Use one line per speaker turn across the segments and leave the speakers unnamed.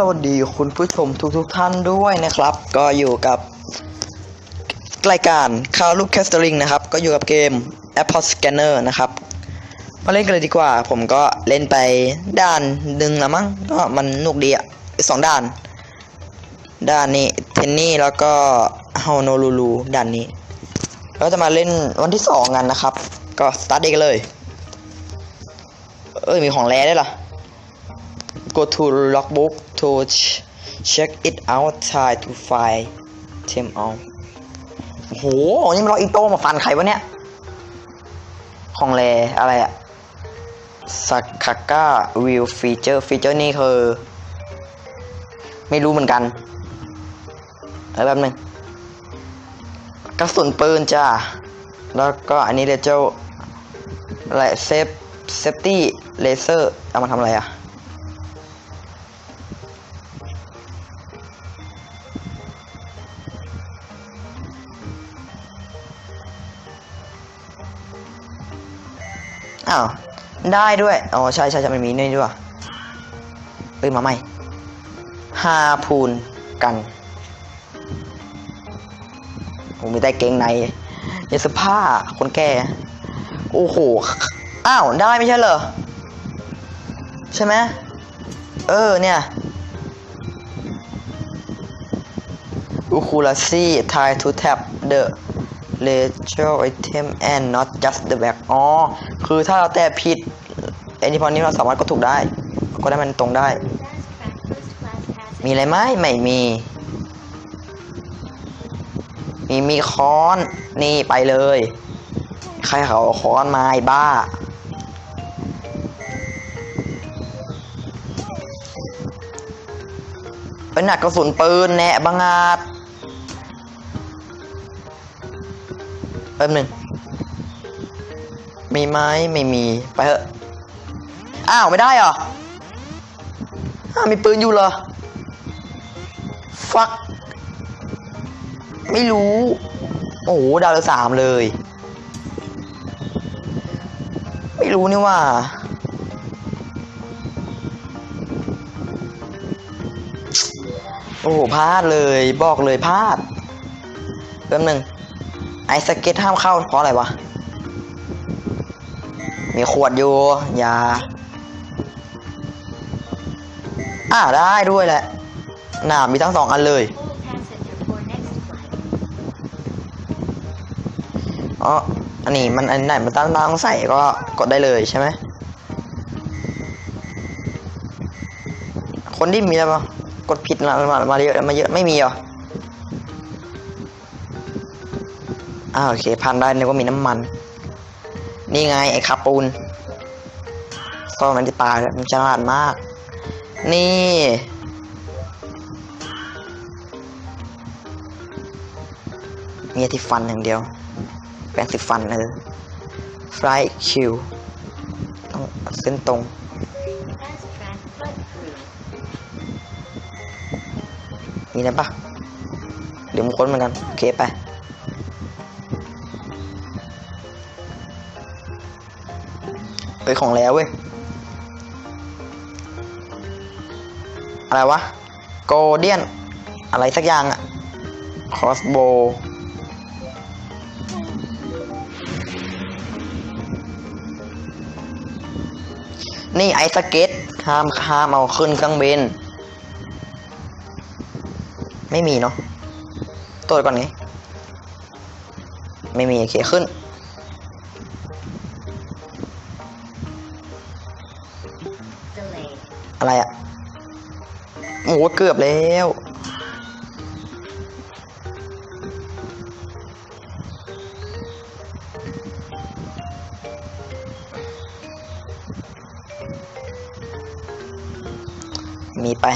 สวัสดีคุณผู้ชมทุกๆทท่านด้วยนะครับ ก็อยู่กับรายการคาร์ลูกแคสตอริงนะครับ ก็อยู่กับเกม Apple Scanner นะครับ มาเล่นกันเลยดีกว่า ผมก็เล่นไปด่านหนึ่งล้วมั้งก็มันนุกดีอะสองด่านด่านนี้เทนนี่แล้วก็ฮอนลูลูด่านนี้เราจะมาเล่นวันที่สองกันนะครับ ก็สตาร์ทเองเลย เอ้ยมีของแร่ด้วยเหรอ go to logbook to ch- check it out try to find them out โอ้โห นี่มันล็อกอีโต้มาฟันใครวะเนี่ย ของแรอะไรอะสักคาก้าวิวฟีเจอร์ฟีเจอร์นี่คือ ไม่รู้เหมือนกันเออแป๊บหนึงกระสุนปืนจ้า แล้วก็อันนี้เลเจอร์อะไรเซฟเซฟตี้เลเซอร์เอามาทำอะไรอะ อ้าวได้ด้วยอ๋อใช่ใช่ใช่มันมีนี่ด้วยเอ้ยมาใหม่ฮาพูนกันผมมีแต่เกงในยาสผ้าคนแก่โอ้โหอ้าวได้ไม่ใช่เหรอใช่ไหมเออเนี่ยอูคูลาซี่ try to tap the legal item and not just the back อ๋อ คือถ้าเราแตะผิดไอ้นี่พอนี้เราสามารถกดถูกได้ ก็ได้มันตรงได้ มีอะไรไหมไม่มี มีมีค้อน นี่ไปเลย ใครเขาค้อนมาไอ้บ้าเป็นหนักกระสุนปืนแน่บังอาจ แป๊บหนึ่งมีไหมไม่มี ไปเถอะ อ้าว ไม่ได้เหรออมีปืนอยู่เหรอ ฟัก ไม่รู้ โอ้โห ดาวละสามเลย ไม่รู้นี่ว่า โอ้โหพลาดเลย บอกเลยพลาดแป๊บหนึ่ง ไอสเก็ตห้ามเข้าเพราะอะไรวะ มีขวดอยู่อยาอ่าได้ด้วยแหละหนามีทั้งสองอันเลยอ๋ออันนี้มันอันไหนมันตั้งตั้งใส่ก็กดได้เลยใช่ไหม คนที่มีแล้วปะกดผิดมามามาเยอะมาเยอะไม่มีเหรอ อ้าวโอเคพันได้นึกว่ามีน้ำมัน นี่ไงไอ้คาปูนซ่อนมันที่ปลายแล้วมันฉลาดมาก นี่มีที่ฟันอย่างเดียว แปรงสีฟันเออฟลายคิวต้องเส้นตรงมีอะปะเดี๋ยวมึงค้นเหมือนกัน โอเคไป เอ้ยของแล้วเว้ย อะไรวะ โกเดียน อะไรสักอย่างอะคอสโบนี่ไอสเก็ตห้ามห้ามเอาขึ้นเครื่องบิน ไม่มีเนาะตรวจก่อนไงไม่มีโอเคขึ้น อะไรอะโอ้โหเกือบแล้ว มีไป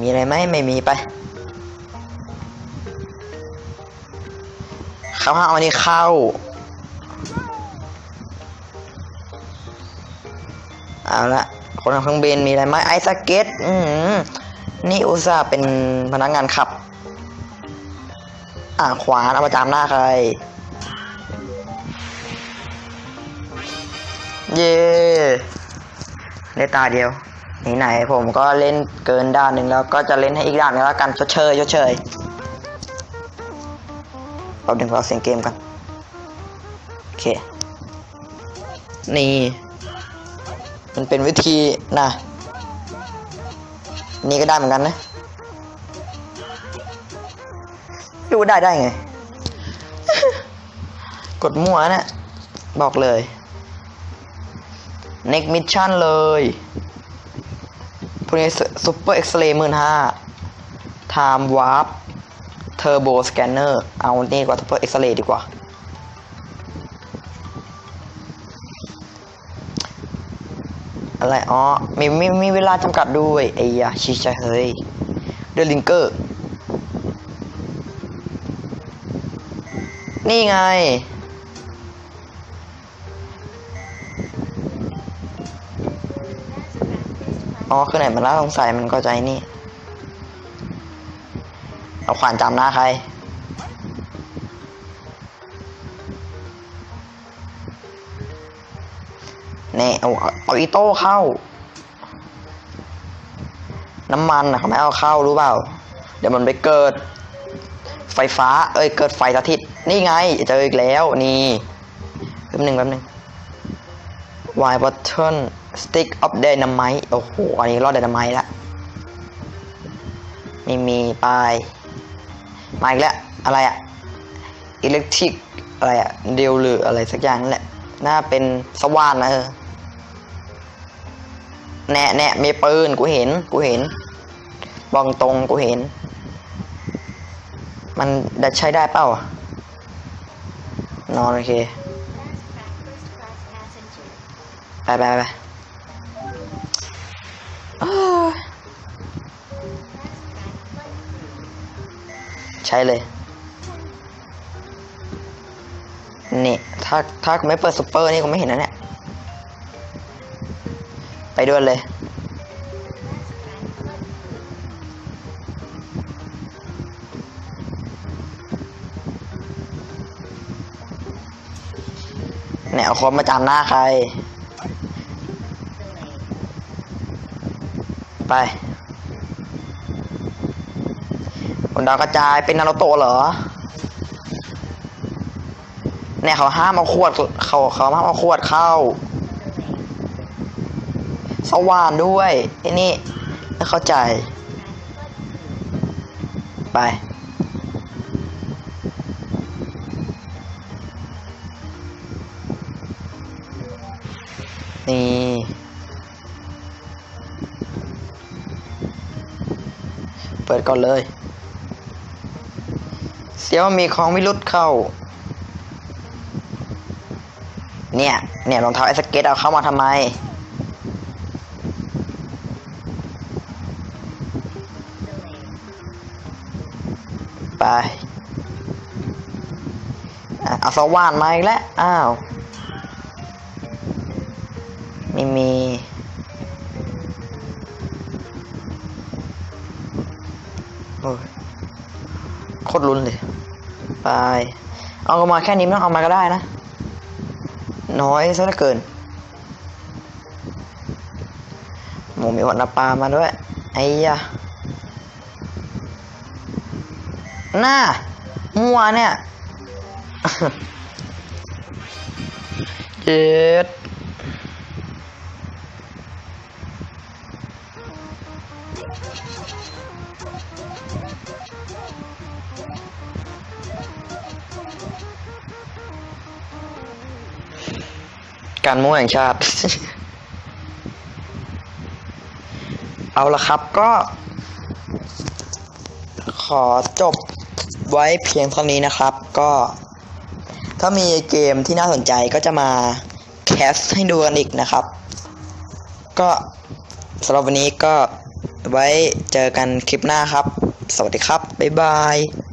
มีอะไรไหมไม่มีไปเขาห้ามเอาอันนี้เข้า เอาละคนขับเครื่องบินมีอะไรไหมไอสเก็ตอืมนี่อุตส่าห์เป็นพนักงานขับ อ่าขวานเอามาจามหน้าใคร เย่ได้ตาเดียวไหนๆผมก็เล่นเกินด่านหนึ่งแล้วก็จะเล่นให้อีกด่านนึงแล้วกันชดเชยชดเชยเราดึงเราเสียงเกมกัน โอเค นี่ มันเป็นวิธีนะนี่ก็ได้เหมือนกันนะไม่รู้ว่าได้ได้ไง กดมั่วนะบอกเลย next mission เลยพวกนี้ super x-ray หมื่นห้า time warp turbo scanner เอานี่กว่า super x-ray ดีกว่า อะไรอ๋อมีมีมีเวลาจำกัดด้วยไอ้ยาชิชะเฮ้ยเดลิงเกอร์ นี่ไง อ๋อคือไหนมันน่าสงสัยมันก็ใจนี่ เอาขวานจำหน้าใคร เน่เอาเอาอีโต้เข้า น้ำมันนะเขาไม่เอาเข้ารู้เปล่า เดี๋ยวมันไปเกิด ไฟฟ้า เอ้ยเกิดไฟสถิต นี่ไงเจออีกแล้วนี่แป๊บหนึ่งแป๊บหนึ่ง Y button stick of dynamite โอ้โห อันนี้รอด dynamite ละมีมีไปมาอีกแล้ว อะไรอะอิเล็กทริกอะไรอะเดียวหรืออะไรสักอย่างนั่นแหละ น่าเป็นสว่านนะเออ แน่แน่มีปืนกูเห็น กูเห็นบองตรงกูเห็น มันดัดใช้ได้เปล่านอนโอเคไปไปไปใช้เลยนี่ถ้าถ้าไม่เปิดซุปเปอร์นี่ก็ไม่เห็นนะเนี่ย ไปด้วยเลย เนี่ยเอาคนมาจำหน้าใคร ไปบนดาวกระจายเป็นนารูโตะเหรอ เนี่ยเขาห้ามเอาขวดเขาเขาห้ามเอาขวดเข้า สว่านด้วยไอ้นี่ไม่เข้าใจ ไปนี่เปิดก่อนเลย เสียวามีของวิรุธเข้า เนี่ย เนี่ยรองเท้าไอสเก็ตเอาเข้ามาทำไม ไปอะ เอาสว่านมาอีกแล้ว อ้าว ไม่มี โอ้ยโคตรลุ้นเลย ไป เอามาแค่นี้ไม่ต้องเอามาก็ได้นะ น้อยซะเหลือเกินหมูมีหัวนาปลามาด้วย ไอ้ยะ หน้า มัวเนี่ยเจ็ดการมั่วแห่งชาติ เอาละครับก็ ขอจบ ไว้เพียงเท่านี้นะครับ ก็ถ้ามีเกมที่น่าสนใจก็จะมาแคสให้ดูกันอีกนะครับ ก็สำหรับวันนี้ก็ไว้เจอกันคลิปหน้าครับ สวัสดีครับ บ๊ายบาย